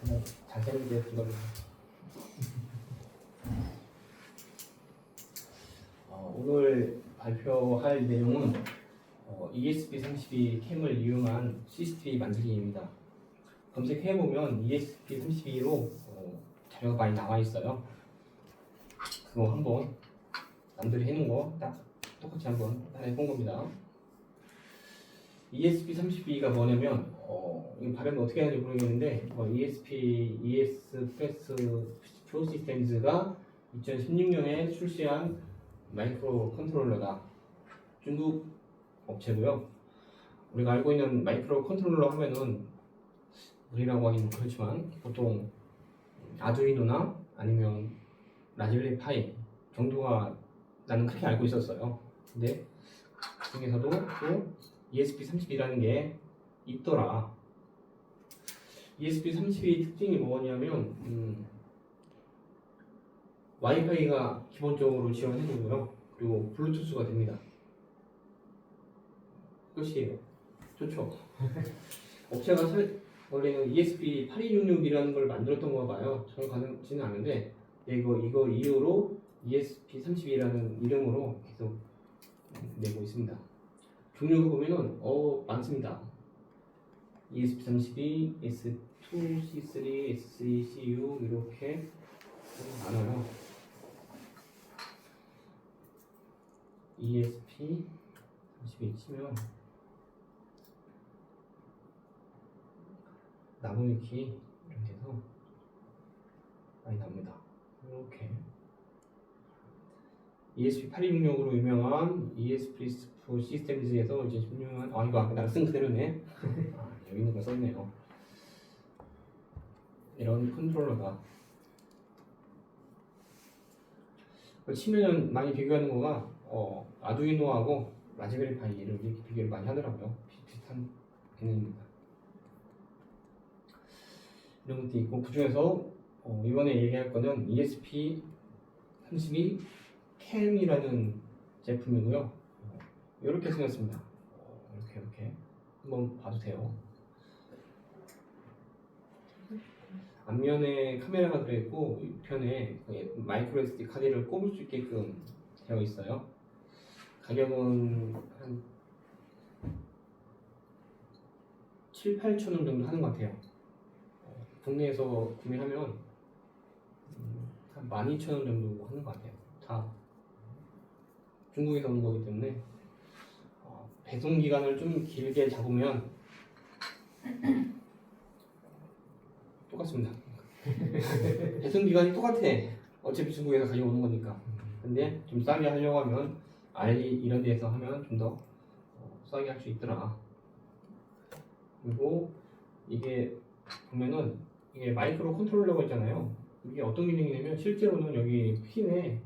그냥 자세하게 이거를 어, 오늘 발표할 내용은 어, ESP32 캠을 이용한 CCTV 만들기입니다. 검색해보면 ESP32로 어, 자료가 많이 나와 있어요. 그거 한번 남들이 해놓은 거 딱 똑같이 한번 따라해본 겁니다. ESP32가 뭐냐면 어, 이 발음을 어떻게 하는지 모르겠는데 어, ESP ES 패스 프로 시스템즈가 2016년에 출시한 마이크로 컨트롤러다. 중국 업체고요. 우리가 알고 있는 마이크로 컨트롤러 하면은 우리라고 하기는 그렇지만 보통 아두이노나 아니면 라즈베리 파이 정도가 나는 그렇게 알고 있었어요. 근데 그 중에서도 또 ESP32라는 게 있더라. ESP32 특징이 뭐냐면 음, 와이파이가 기본적으로 지원해주고요. 그리고 블루투스가 됩니다. 끝이에요. 좋죠. 업체가 설- 원래는 ESP8266이라는 걸 만들었던 거 봐요. 정확하지는 않은데 이거 이거 이후로 ESP32라는 이름으로 계속 내고 있습니다. 종류가 보면은 어 많습니다. ESP32, S2, C3, S3, CU 이렇게 많아요. ESP 32 치면 나무위키 이렇게 해서 많이 나옵니다. 이렇게 ESP8266으로 유명한 ESP 시스템즈에서 이제 유명한 아 이거 아까 내가 쓴 그대로네. 아, 여기 있는 거 썼네요. 이런 컨트롤러가 그 치면 많이 비교하는 거가 어, 아두이노하고 라즈베리 파이를 이렇게 비교를 많이 하더라고요. 비슷한 개념입니다. 이런 것도 있고 그 중에서 어, 이번에 얘기할 거는 ESP 32 캠이라는 제품이고요. 어, 이렇게 생겼습니다. 어, 이렇게 이렇게 한번 봐도 돼요. 앞면에 카메라가 들어있고 옆편에 그 마이크로 SD 카드를 꼽을 수 있게끔 되어 있어요. 가격은 한 7, 8천 원 정도 하는 것 같아요. 어, 국내에서 구매하면 음, 한 12,000원 정도 하는 것 같아요. 다 중국에서 온 거기 때문에 어, 배송 기간을 좀 길게 잡으면 똑같습니다. 배송 기간이 똑같아. 어차피 중국에서 가져오는 거니까. 근데 좀 싸게 하려고 하면 알리 이런 데서 하면 좀더 어, 싸게 할 수 있더라. 그리고 이게 보면은 이게 마이크로 컨트롤러가 있잖아요. 이게 어떤 기능이냐면 실제로는 여기 핀에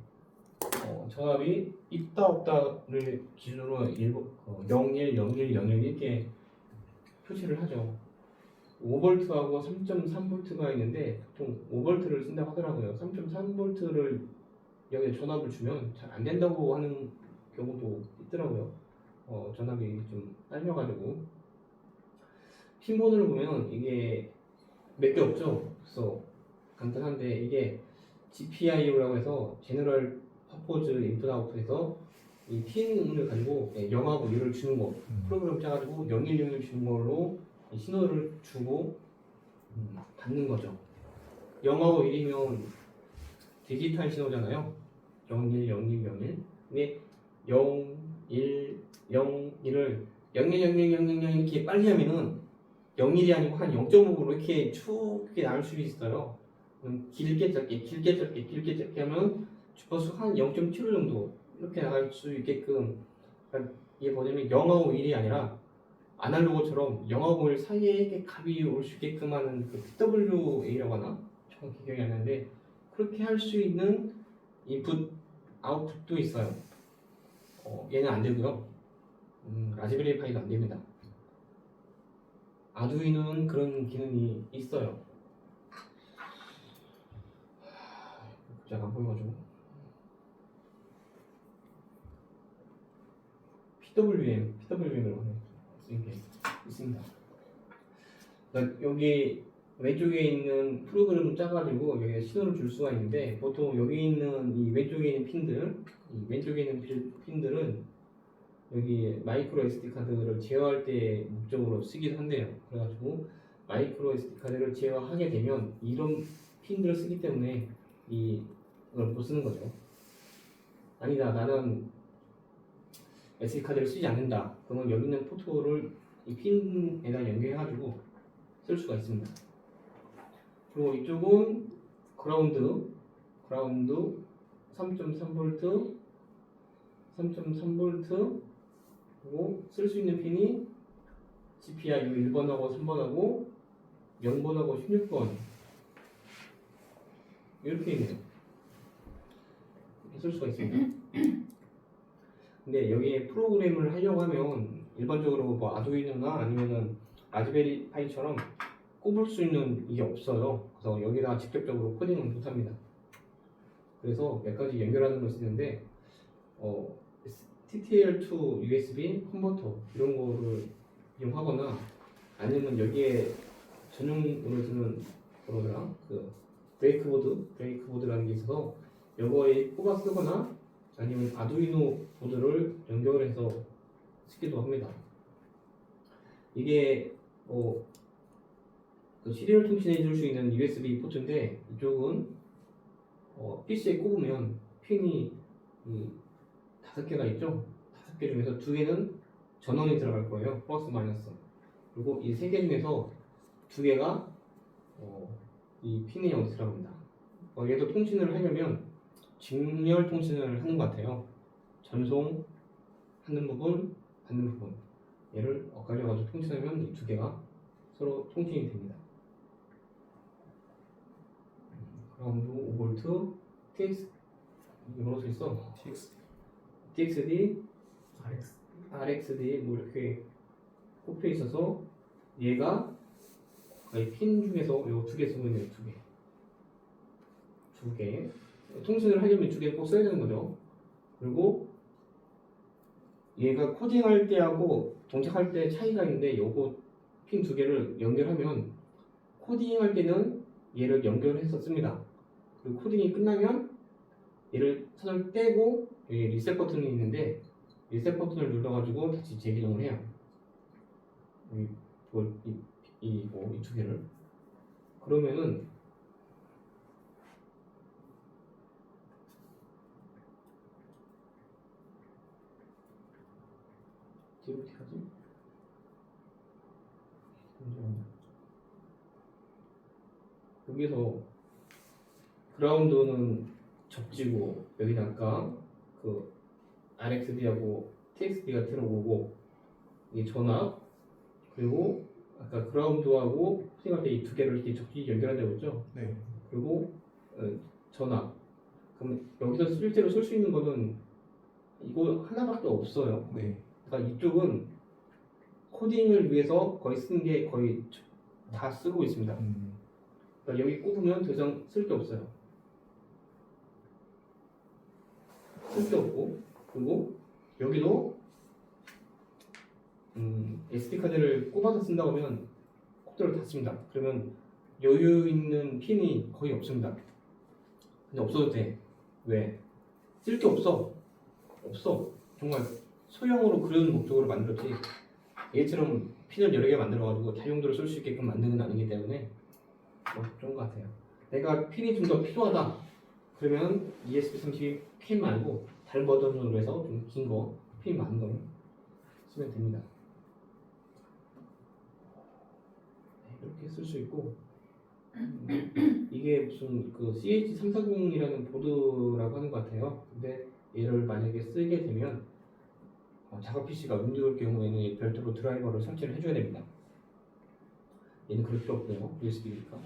어, 전압이 있다 없다를 기준으로 일부 어, 01, 01, 01 이렇게 표시를 하죠. 5V하고 3.3V가 있는데 보통 5V를 쓴다고 하더라고요. 3.3V를 여기에 전압을 주면 잘 안 된다고 하는 경우도 있더라고요. 어, 전압이 좀 딸려가지고 핀번호를 보면 이게 몇 개 없죠. 그래서 간단한데 이게 GPIO라고 해서 제너럴 퍼포즈 인풋 아웃풋에서 이 핀을 가지고 0하고 1을 주는 거 프로그램 짜가지고 0101 주는 걸로 이 신호를 주고 음, 받는 거죠. 0하고 1이면 디지털 신호잖아요. 01, 01, 01. 근데 0, 1, 0, 1을 0, 1, 0, 1, 0, 0, 0 이렇게 빨리 하면은 0일이 아니고 한 0.5로 이렇게 쭉 이렇게 나올 수 있어요. 길게 짧게, 길게 짧게, 길게 짧게 하면 주파수 한 0.75 정도 이렇게 나갈 수 있게끔 그러니까 이게 뭐냐면 0하고 1이 아니라 아날로그처럼 0하고 1 사이에 이렇게 값이 올 수 있게끔 하는 그 PWA라고 하나? 정확히 기억이 안 나는데 그렇게 할 수 있는 인풋, 아웃풋도 있어요. 어, 얘는 안 되고요. 음, 라즈베리 파이도 안 됩니다. 아두이노는 그런 기능이 있어요. 잘안 보여가지고. PWM, PWM으로 하는 쓰는 게 있습니다. 그러니까 여기 왼쪽에 있는 프로그램을 짜가지고 여기에 신호를 줄 수가 있는데 보통 여기 있는 이 왼쪽에 있는 핀들, 이 왼쪽에 있는 핀- 핀들은 여기 마이크로 SD 카드를 제어할 때 목적으로 쓰기도 한대요. 그래가지고 마이크로 SD 카드를 제어하게 되면 이런 핀들을 쓰기 때문에 이걸 못 쓰는 거죠. 아니다, 나는 SD 카드를 쓰지 않는다. 그러면 여기 있는 포트를 이 핀에다 연결해가지고 쓸 수가 있습니다. 그리고 이쪽은 그라운드, 그라운드 3.3V, 3.3V 그리고 쓸 수 있는 핀이 GPI 1번하고 3번하고 0번하고 16번 이렇게 있네요. 쓸 수가 있습니다. 근데 여기에 프로그램을 하려고 하면 일반적으로 뭐 아두이노나 아니면은 라즈베리 파이처럼 꼽을 수 있는 이게 없어요. 그래서 여기다가 직접적으로 코딩은 못합니다. 그래서 몇 가지 연결하는 걸 쓰는데 어, TTL2 USB 컨버터 이런 거를 이용하거나 아니면 여기에 전용으로 쓰는 뭐더라 그 브레이크보드 브레이크보드라는 게 있어서 이거에 꼽아 쓰거나 아니면 아두이노 보드를 연결해서 쓰기도 합니다. 이게 뭐 그 시리얼 통신해 줄 수 있는 USB 포트인데 이쪽은 어, PC에 꼽으면 핀이 이 다섯 개가 있죠. 다섯 개 중에서 두 개는 전원이 들어갈 거예요. 플러스 마이너스. 그리고 이 세 개 중에서 두 개가 어, 이 핀에 들어갑니다. 어, 얘도 통신을 하려면 직렬 통신을 하는 것 같아요. 전송 하는 부분, 받는 부분. 얘를 엇갈려가지고 통신하면 이 두 개가 서로 통신이 됩니다. 그라운드 5V, TX 써 있어? TX TXD, RX RXD 뭐 이렇게 꼽혀 있어서 얘가 거의 핀 중에서 요 두 개 쓰고 있네요 두 개. 두 개. 통신을 하려면 두개꼭 써야 되는 거죠. 그리고 얘가 코딩할 때하고 동작할 때 차이가 있는데 요거 핀 두 개를 연결하면 코딩할 때는 얘를 연결해서 씁니다. 그리고 코딩이 끝나면 얘를 선을 떼고 여기 리셋 버튼이 있는데 리셋 버튼을 눌러가지고 다시 재기동을 해요. 이, 이, 이, 뭐, 이두 개를. 그러면은 뒤로 어떻게 하지? 잠시만요. 여기서 그라운드는 접지고 여기는 아까 그 RXD하고 TXD가 들어오고 이게 전압 그리고 아까 그라운드하고 코딩할 때 이 두 개를 이렇게 접지 연결한다고 했죠. 네 그리고 어, 전압. 그럼 여기서 실제로 쓸 수 있는 거는 이거 하나밖에 없어요. 네. 그러니까 이쪽은 코딩을 위해서 거의 쓰는 게 거의 다 쓰고 있습니다. 음, 그러니까 여기 꼽으면 더 이상 쓸 게 없어요. 쓸 게 없고 그리고 여기도 음, SD 카드를 꼽아서 쓴다고 하면 코드를 다 씁니다. 그러면 여유 있는 핀이 거의 없습니다. 근데 없어도 돼. 왜? 쓸 게 없어. 없어. 정말 소형으로 그런 목적으로 만들었지. 얘처럼 핀을 여러 개 만들어가지고 다용도로 쓸 수 있게끔 만드는 건 아니기 때문에 뭐 좋은 것 같아요. 내가 핀이 좀 더 필요하다. 그러면 ESP32 핀 말고 다른 버전으로 해서 좀 긴 거, 핀 많은 거 쓰면 됩니다. 네, 이렇게 쓸 수 있고 음, 이게 무슨 그 CH340이라는 보드라고 하는 것 같아요. 근데 얘를 만약에 쓰게 되면 어, 작업 PC가 윈도우일 경우에는 별도로 드라이버를 설치를 해줘야 됩니다. 얘는 그럴 필요 없고요. USB니까.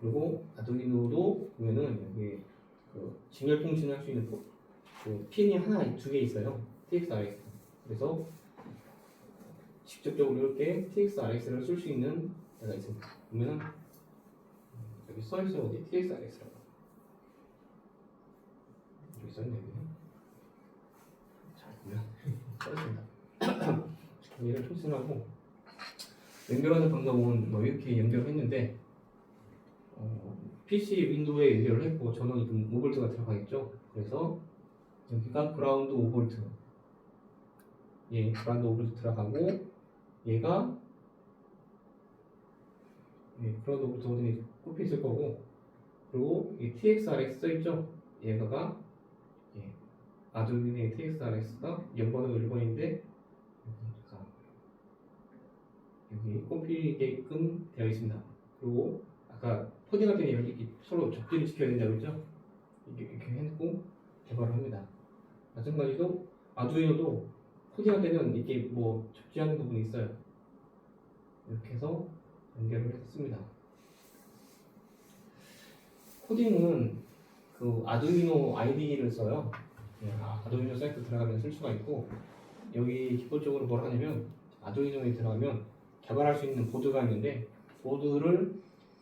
그리고 아두이노도 보면은 여기 그 직렬 통신을 할 수 있는 그, 그 핀이 하나 두 개 있어요. TX-RX. 그래서 직접적으로 이렇게 TX-RX를 쓸 수 있는 데가 있습니다. 보면은 여기 써 있어요 어디 TX-RX라고. 여기 써 있네요. 잘 보면 써 있습니다. 얘를 통신하고 연결하는 방법은 뭐 이렇게 연결했는데 PC 윈도우에 연결을 했고 전원이 그럼 5볼트가 들어가겠죠. 그래서 여기가 그라운드 5볼트. 예, 그라운드 5볼트 들어가고 얘가 예, 그라운드 5볼트 어디 꼽혀 있을 거고 그리고 이 TXRX 써 있죠. 얘가 예, 아두이노의 TXRX가 연번호 1번인데 여기 꼽히게끔 되어 있습니다. 그리고 아까 코딩할 때 여기 서로 적지를 지켜야 된다고 했죠? 이렇게, 이렇게 해놓고 개발을 합니다. 마찬가지로 아두이노도 코딩할 때는 이게 뭐 적지하는 부분이 있어요. 이렇게 해서 연결을 했습니다. 코딩은 그 아두이노 ID를 써요. 네, 아두이노 사이트 들어가면 쓸 수가 있고 여기 기본적으로 뭘 하냐면 아두이노에 들어가면 개발할 수 있는 보드가 있는데 보드를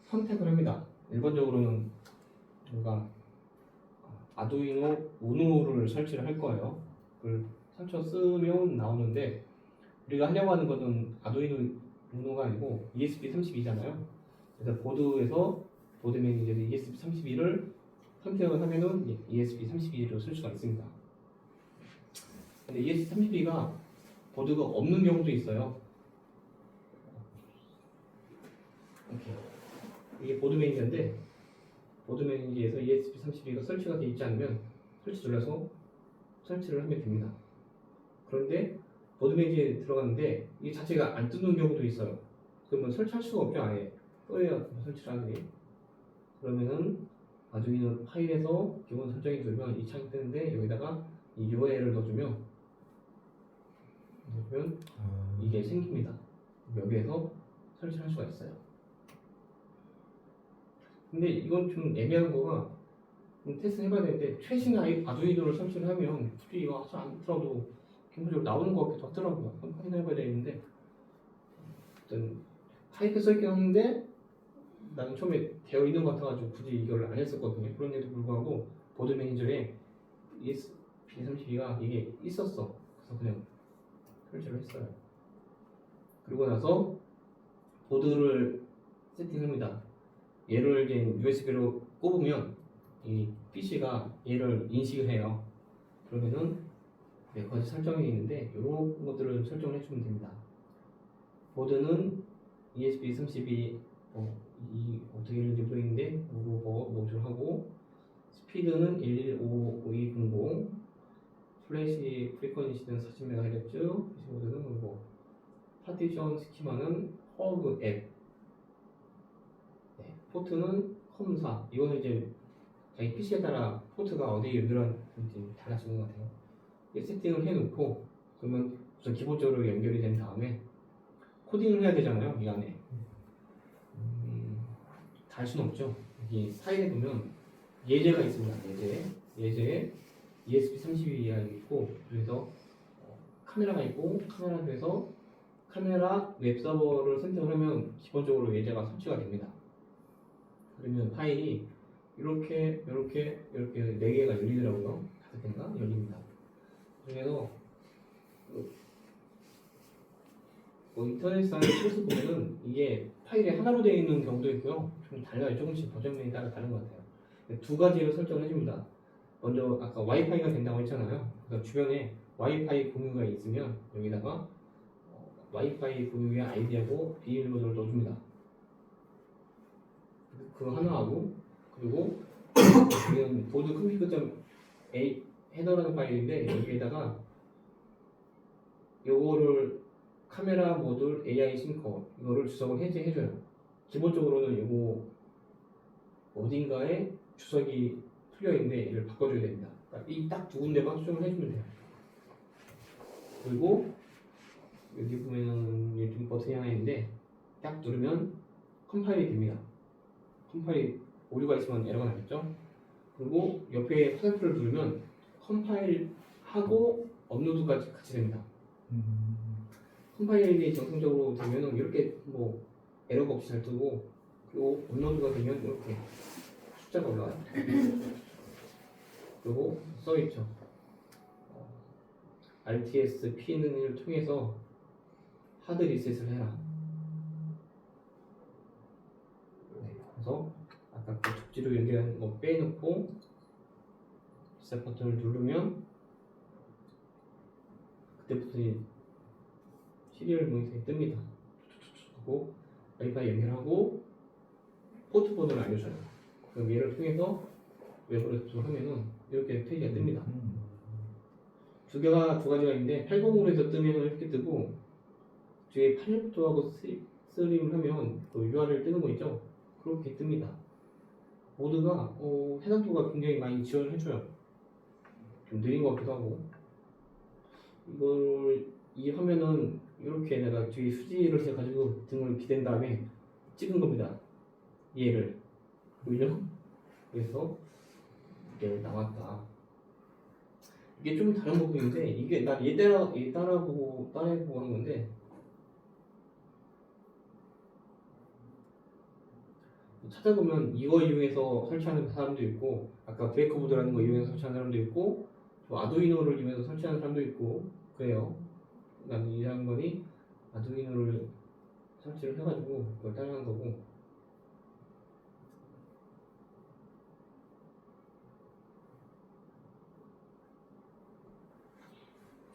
선택을 합니다. 일반적으로는 뭔가 아두이노 우노를 설치를 할 거예요. 그걸 설쳐 쓰면 나오는데 우리가 하려고 하는 것은 아두이노 우노가 아니고 ESP32잖아요. 그래서 보드에서 보드 매니저에서 ESP32를 선택을 하면은 ESP32로 쓸 수가 있습니다. 근데 ESP32가 보드가 없는 경우도 있어요. 이렇게. 이게 보드 매니저인데 보드 매니저에서 ESP32가 설치가 되어 있지 않으면 설치 눌러서 설치를 하면 됩니다. 그런데 보드 매니저에 들어갔는데 이 자체가 안 뜨는 경우도 있어요. 그러면 설치할 수가 없죠 아예 떠야 설치를 하니 그러면은 아두이노 파일에서 기본 설정이 들면 이 창이 뜨는데 여기다가 이 URL을 넣어주면 넣으면 이게 생깁니다. 여기에서 설치할 수가 있어요. 근데 이건 좀 애매한 거가 좀 테스트 해봐야 되는데 최신 아이 아두이노를 설치를 하면 이거 하지 않더라도 기본적으로 나오는 것 같기도 하더라고요. 한번 확인해봐야 되는데 어떤 타이프 써있긴 하는데 나는 처음에 되어 있는 것 같아가지고 굳이 이걸 안 했었거든요. 그런데도 불구하고 보드 매니저에 ESP32가 이게 있었어. 그래서 그냥 설치를 했어요. 그리고 나서 보드를 세팅합니다. 얘를 이제 USB로 꼽으면 이 PC가 얘를 인식을 해요. 그러면은 네, 거기 설정이 있는데 이런 것들을 설정을 해주면 됩니다. 보드는 ESP32 어, 이 어떻게 이런지 모르겠는데 모르고 노출하고 스피드는 11520 플래시 프리퀀시는 40MHz PC모드는 그리고 파티션 스키마는 허그 앱 네, 포트는 컴4 이거는 이제 자기 PC에 따라 포트가 어디에 연결하는지 달라지는 것 같아요. 이 세팅을 해놓고 그러면 우선 기본적으로 연결이 된 다음에 코딩을 해야 되잖아요 이 안에. 음, 다할 수는 없죠. 여기 파일에 보면 예제가 있습니다 예제. 예제에 ESP32가 있고 그래서 어, 카메라가 있고 카메라 중에서 카메라 웹 서버를 선택을 하면 기본적으로 예제가 설치가 됩니다 그러면 파일이 이렇게 이렇게 이렇게 네 개가 열리더라고요 다섯 개인가 열립니다 그래서 그, 뭐 인터넷상의 소스 보면은 이게 파일이 하나로 되어 있는 경우도 있고요. 좀 달라요. 조금씩 버전명에 따라 다른 것 같아요. 두 가지로 설정을 해줍니다. 먼저 아까 와이파이가 된다고 했잖아요. 그래서 주변에 와이파이 공유가 있으면 여기다가 어, 와이파이 공유의 아이디하고 비밀번호를 넣어줍니다. 그거 하나하고 그리고 여기는 보드 config.a 헤더라는 파일인데 여기에다가 요거를 카메라 모듈 AI 싱커 이거를 주석을 해제해줘요. 기본적으로는 요거 어딘가에 주석이 풀려 있는데 이를 바꿔줘야 됩니다. 이딱 두 군데만 수정을 해주면 돼요. 그리고 여기 보면은 요즘 버튼이 하나 있는데 딱 누르면 컴파일이 됩니다. 컴파일 오류가 있으면 에러가 나겠죠? 그리고 옆에 화살표를 누르면 컴파일하고 업로드가 같이 됩니다. 컴파일이 정상적으로 되면은 이렇게 뭐 에러가 없이 잘 뜨고 그리고 업로드가 되면 이렇게 숫자가 올라와요. 그리고 써있죠. 어, RTS P는을 통해서 하드 리셋을 해라. 네, 그래서 아까 그 족지로 연결한 거 빼놓고 리셋 버튼을 누르면 그때부터 이 시리얼 모니터에 뜹니다. 하고 와이파이 연결하고 포트 번호를 알려줘요. 그럼 얘를 통해서 웹으로 접속하면은 이렇게 페이지가 뜹니다. 음. 두 개가 두 가지가 있는데 80으로 해서 뜨면 이렇게 뜨고 뒤에 86도하고 스림을 하면 그 URL 뜨는 거 있죠? 그렇게 뜹니다. 모두가 어, 해상도가 굉장히 많이 지원을 해줘요. 좀 느린 것 같기도 하고 이걸 이 화면은 이렇게 내가 뒤에 수지를 해가지고 등을 기댄 다음에 찍은 겁니다. 얘를 보이죠? 그래서 이게 나왔다. 이게 좀 다른 부분인데 이게 나 얘 따라 얘 따라보고 따라해보고 한 건데 찾아보면 이거 이용해서 설치하는 사람도 있고 아까 브레이크보드라는 거 이용해서 설치하는 사람도 있고 또 아두이노를 이용해서 설치하는 사람도 있고 그래요. 나는 이 양반이 아두이노를 설치를 해가지고 그걸 따라한 거고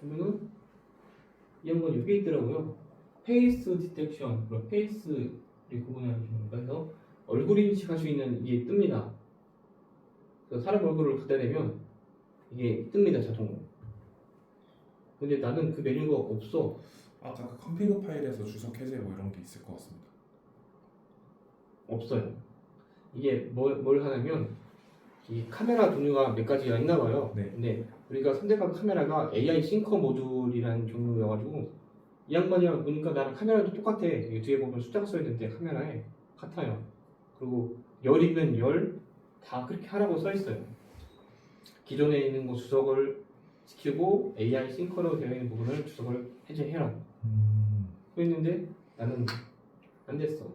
보면은 이 양반 여기 있더라고요. 페이스 디텍션, 페이스를 구분하는 겁니다. 그래서 얼굴 인식할 수 있는 이게 뜹니다. 사람 얼굴을 갖다 대면 이게 뜹니다 자동으로. 근데 나는 그 메뉴가 없어. 아까 그 컴피그 파일에서 주석 해제 뭐 이런 게 있을 것 같습니다. 없어요. 이게 뭘, 뭘 하냐면 이 카메라 종류가 몇 가지가 있나 봐요. 네. 근데 우리가 선택한 카메라가 AI 싱커 모듈이라는 종류여가지고 이 양반이랑 보니까 나랑 카메라도 똑같아. 이 뒤에 보면 숫자가 써야 되는데 카메라에 같아요. 그리고 열이면 열 다 그렇게 하라고 써 있어요. 기존에 있는 거 주석을 지키고 AI 싱커로 되어 있는 부분을 주석을 해제해라. 음. 써 있는데 나는 안 됐어.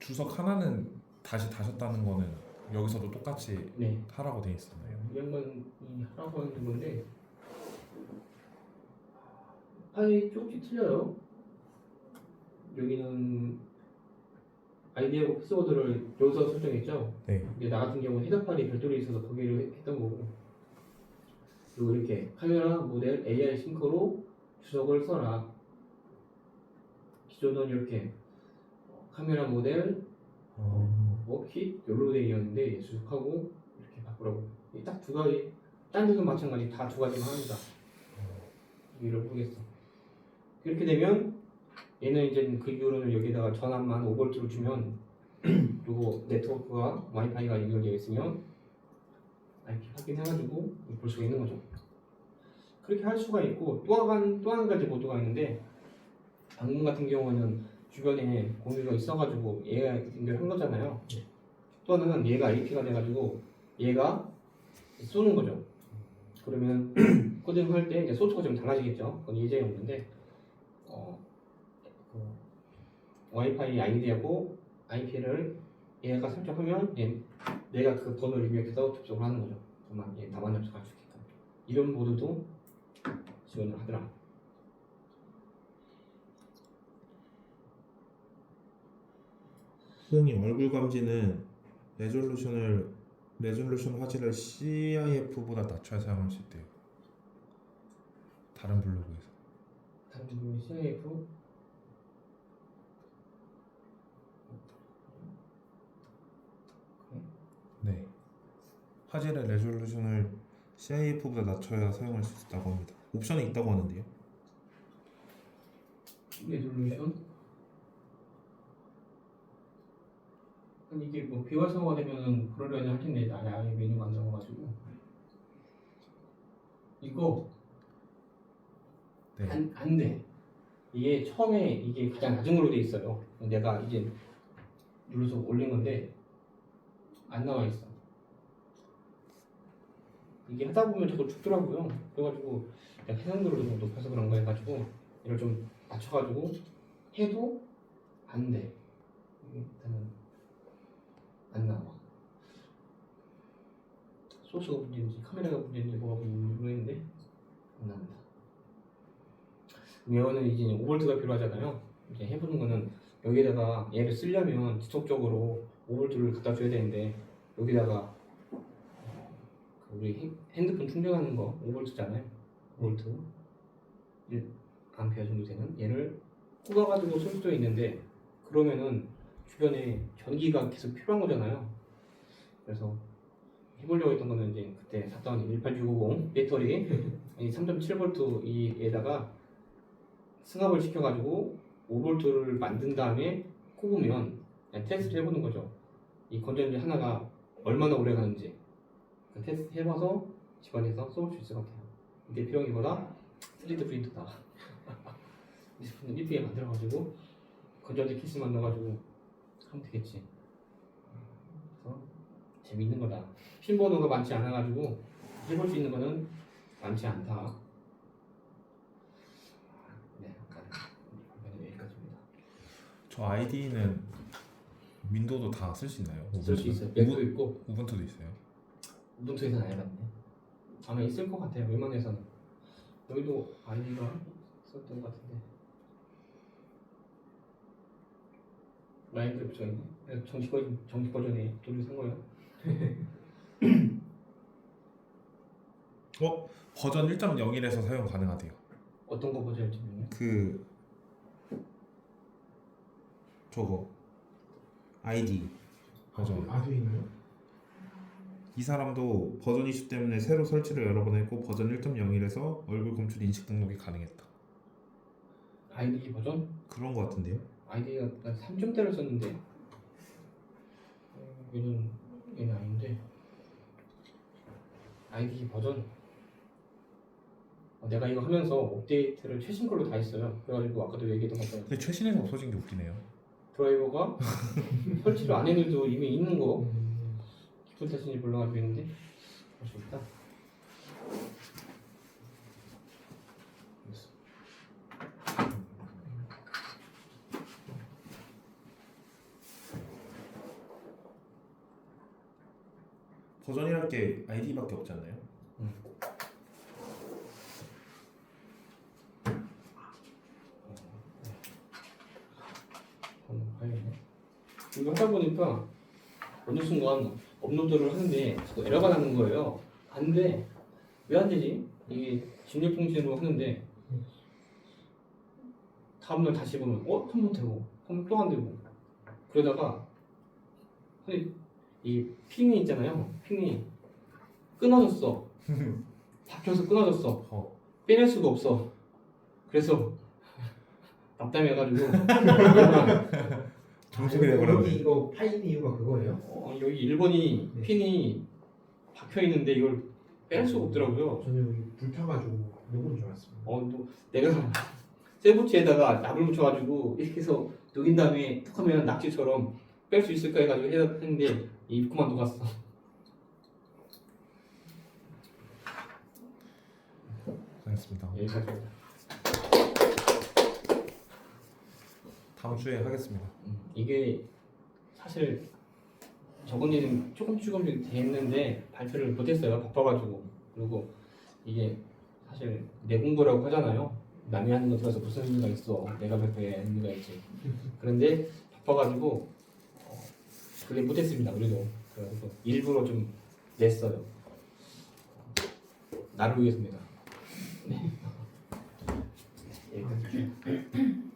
주석 하나는 다시 다셨다는 거는 여기서도 똑같이 네. 하라고 돼 있었나요? 이 양반이 하라고 하는 건데 파일이 조금씩 틀려요. 여기는 아이디하고 패스워드를 여기서 설정했죠. 네. 근데 나 같은 경우는 헤더 파일이 별도로 있어서 거기를 했- 했던 거고 그리고 이렇게 카메라 모델 AI 싱크로 주석을 써라. 기존은 이렇게 카메라 모델 어. 워킷 열로 되어 있는데 주석하고 이렇게 바꾸라고 딱 두 가지 딴 데도 마찬가지 다 두 가지만 합니다 이해를 모르겠어 이렇게 되면 얘는 이제 그 이후로는 여기다가 전압만 5V로 주면 요거 네트워크가 와이파이가 연결되어 있으면 IP 확인해가지고 볼 수가 있는 거죠 그렇게 할 수가 있고 또한 또한 가지 모드가 있는데 방금 같은 경우는 주변에 공유가 있어가지고 얘가 연결한 거잖아요. 또는 얘가 IP가 돼가지고 얘가 쏘는 거죠. 그러면 코딩할 때 이제 소스가 좀 달라지겠죠. 그건 예제에 없는데 어, 그 와이파이 아이디하고 IP를 얘가 설정하면 얘, 내가 그 번호를 입력해서 접속을 하는 거죠. 그만 얘 다만 접속할 수 있게끔 이런 모드도 지원을 하더라. 선생님 얼굴 감지는 레졸루션을 레졸루션 화질을 CIF보다 낮춰야 사용할 수 있대요. 다른 블로그에서. 다른 부분 CIF 네. 화질의 레졸루션을 CIF보다 낮춰야 사용할 수 있다고 합니다. 옵션이 있다고 하는데요. 레졸루션 아니 이게 뭐 비활성화가 되면은 그러려니 할 텐데 나 아예 메뉴가 안 나와가지고 이거 네. 안, 안 돼. 이게 처음에 이게 가장 낮은 걸로 돼 있어요. 내가 이제 눌러서 올린 건데 안 나와 있어. 이게 하다 보면 자꾸 죽더라고요. 그래가지고 내가 해상도를 좀 높여서 그런 거 해가지고 이걸 좀 낮춰가지고 해도 안 돼. 일단은 안 나와. 소스가 문제인지 카메라가 문제인지 뭐가 문제인지 모르겠는데 안 나온다. 이거는 이제 5V가 필요하잖아요. 이제 해보는 거는 여기다가 얘를 쓰려면 지속적으로 5볼트를 갖다 줘야 되는데 여기다가 그 우리 핸- 핸드폰 충전하는 거 5볼트잖아요. 5볼트 1암페어 정도 되는 얘를 꼽아가지고 쓸 수도 있는데 그러면은 주변에 전기가 계속 필요한 거잖아요. 그래서 해보려고 했던 거는 이제 그때 샀던 18690 배터리 이 3.7V 이에다가 승합을 시켜가지고 5V를 만든 다음에 꼽으면 테스트를 해보는 거죠. 이 건전지 하나가 얼마나 오래 가는지 테스트 해봐서 집안에서 써볼 수 있을 것 같아요. 이게 필요하기보다 3D 프린터다. 이쁘게 만들어가지고 건전지 케이스만 넣어가지고 하면 되겠지. 그래서 재밌는 거다. 핀 번호가 많지 않아가지고 해볼 수 있는 거는 많지 않다. 네, 방금 여기까지입니다. 저 아이디는 윈도우도 다 쓸 수 있나요? 쓸 수 있어요. 맥도 있고 우분투도 있어요. 우분투에서는 안 해봤네. 아마 있을 것 같아요. 웬만해서는. 여기도 아이디가 썼던 것 같은데. 마인크래프트 저기 정식 버전 정식 버전에 돈을 산 거예요. 어? 버전 1.01에서 사용 가능하대요. 어떤 거 버전일지는요? 그 저거 아이디 버전. 아도 있나요? 이 사람도 버전 이슈 때문에 새로 설치를 여러 번 했고 버전 1.01에서 얼굴 검출 인식 등록이 가능했다. 아이디 버전? 그런 거 같은데요? 아이디가 3점대를 썼는데 어, 얘는 얘는 아닌데 아이디 버전 어, 내가 이거 하면서 업데이트를 최신 걸로 다 했어요 그래가지고 아까도 얘기했던 것처럼 근데 최신에서 없어진 게 웃기네요. 드라이버가 설치를 안 했는데도 이미 있는 거 음, 기 분 탓인지 몰라가지고 있는데 있다 버전이랄 게 아이디밖에 없지 않나요? 한번 봐야겠네. 이거 하다 보니까 어느 순간 업로드를 하는데 자꾸 에러가 나는 거예요. 안 돼. 왜 안 되지? 이게 진입 통신으로 하는데 다음날 다시 보면 어? 한번 되고 한번 또 안 되고 그러다가 이 핑이 있잖아요. 핑이 끊어졌어. 박혀서 끊어졌어. 어. 빼낼 수가 없어. 그래서 답답해가지고 정식이 아. 여기 이거 파인 이유가 그거예요? 어, 여기 1번이 네. 핀이 박혀 있는데 이걸 뺄 수가 없더라고요. 저는 여기 불타가지고 녹은 줄 알았습니다. 어, 또 내가 세부치에다가 납을 붙여가지고 이렇게 해서 녹인 다음에 툭 하면 낙지처럼 뺄 수 있을까 해가지고 해야 했는데 이 입구만 녹았어. 알겠습니다. 여기까지. 다음 주에 하겠습니다. 음, 이게 사실 저번 일은 조금 조금씩 됐는데 발표를 못했어요. 바빠가지고 그리고 이게 사실 내 공부라고 하잖아요. 남이 하는 거 들어서 무슨 의미가 있어? 내가 발표해 의미가 있지. 그런데 바빠가지고 어, 그게 못했습니다. 그래도 그래서 일부러 좀 냈어요. 나를 위해서입니다. 네. 여기까지.